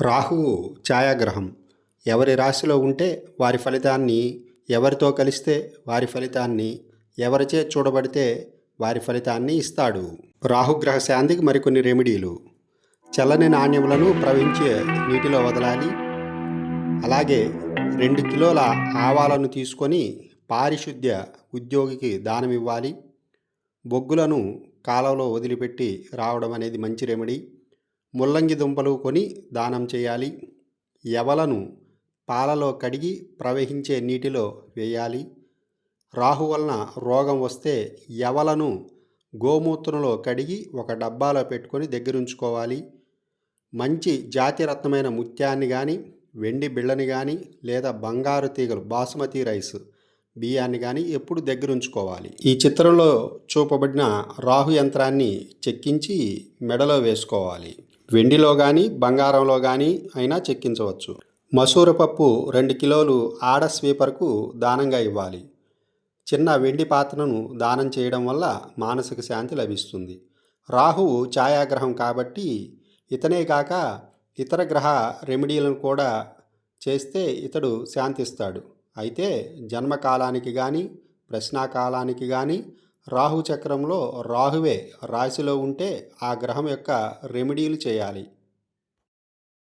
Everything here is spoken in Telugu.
రాహువు ఛాయాగ్రహం. ఎవరి రాశిలో ఉంటే వారి ఫలితాన్ని ఎవరితో కలిస్తే వారి ఫలితాన్ని ఎవరిచే చూడబడితే వారి ఫలితాన్ని ఇస్తాడు. రాహుగ్రహ శాంతికి మరికొన్ని రెమెడీలు. చల్లని నాణ్యములను ప్రవహించే నీటిలో వదలాలి. అలాగే రెండు కిలోల ఆవాలను తీసుకొని పారిశుద్ధ్య ఉద్యోగికి దానం ఇవ్వాలి బొగ్గులను కాలంలో వదిలిపెట్టి రావడం అనేది మంచి రెమెడీ. ముల్లంగి దుంపలు కొని దానం చేయాలి. ఎవలను పాలలో కడిగి ప్రవహించే నీటిలో వేయాలి. రాహు వలన రోగం వస్తే ఎవలను గోమూత్రంలో కడిగి ఒక డబ్బాలో పెట్టుకొని దగ్గరుంచుకోవాలి. మంచి జాతిరత్నమైన ముత్యాన్ని కానీ వెండి బిళ్ళని కానీ లేదా బంగారు తీగలు బాసుమతి రైస్ బియ్యాన్ని కానీ ఎప్పుడు దగ్గరుంచుకోవాలి. ఈ చిత్రంలో చూపబడిన రాహు యంత్రాన్ని చెక్కించి మెడలో వేసుకోవాలి. వెండిలో కానీ బంగారంలో కానీ అయినా చెక్కించవచ్చు. మసూర పప్పు రెండు కిలోలు ఆడ స్వీపర్కు దానంగా ఇవ్వాలి. చిన్న వెండి పాత్రను దానం చేయడం వల్ల మానసిక శాంతి లభిస్తుంది. రాహువు ఛాయాగ్రహం కాబట్టి ఇతనే కాక ఇతర గ్రహ రెమెడీలను కూడా చేస్తే ఇతడు శాంతిస్తాడు. అయితే జన్మకాలానికి కానీ ప్రశ్నాకాలానికి కానీ రాహు చక్రంలో రాహువే రాశిలో ఉంటే ఆ గ్రహం యొక్క రెమెడీలు చేయాలి.